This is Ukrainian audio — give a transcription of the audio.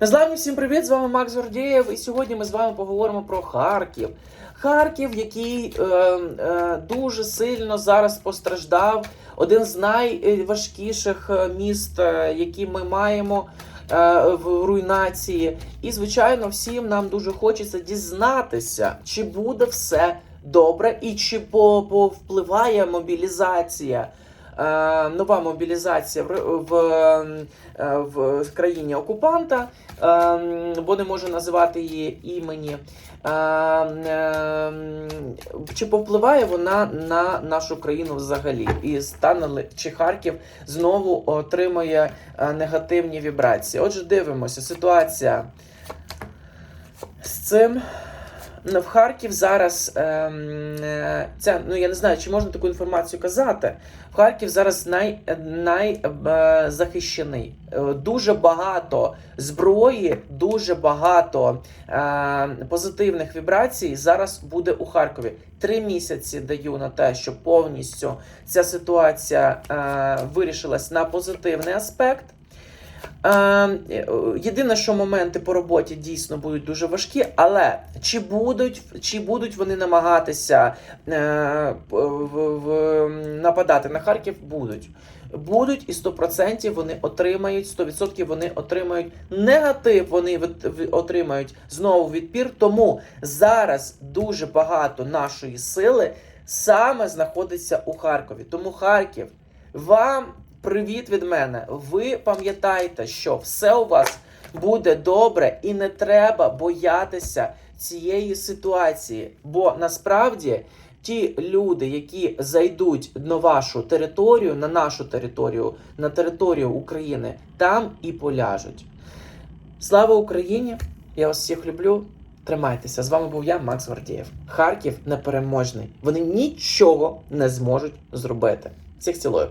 Незламні всім привіт! З вами Макс Гордієв, і сьогодні ми з вами поговоримо про Харків. Харків, який е, е, дуже сильно зараз постраждав, один з найважкіших е, міст, е, які ми маємо е, в руйнації. І, звичайно, всім нам дуже хочеться дізнатися, чи буде все добре і чи повпливає мобілізація. Е, Нова мобілізація в, в, е, в країні окупанта, е, бо не можу називати її імені. Е, е, Чи повпливає вона на нашу країну взагалі? І стане чи Харків знову отримує е, негативні вібрації? Отже, дивимося, ситуація з цим. В Харків зараз ем, е, це ну я не знаю, чи можна таку інформацію казати. В Харків зараз най, най, е. Е, Дуже багато зброї, дуже багато позитивних вібрацій зараз буде у Харкові. Три місяці даю на те, щоб повністю ця ситуація вирішилась на позитивний аспект. Е, єдине, що моменти по роботі дійсно будуть дуже важкі, але чи будуть, чи будуть вони намагатися е, в, в, нападати на Харків? Будуть. Будуть і 100% вони отримають, 100% вони отримають негатив, вони отримають знову відпір. Тому зараз дуже багато нашої сили саме знаходиться у Харкові. Тому Харків, вам привіт від мене. Ви пам'ятайте, що все у вас буде добре, і не треба боятися цієї ситуації. Бо насправді ті люди, які зайдуть на вашу територію, на нашу територію, на територію України, там і поляжуть. Слава Україні! Я вас всіх люблю. Тримайтеся. З вами був я, Макс Гордієв. Харків непереможний. Вони нічого не зможуть зробити. Всіх цілую.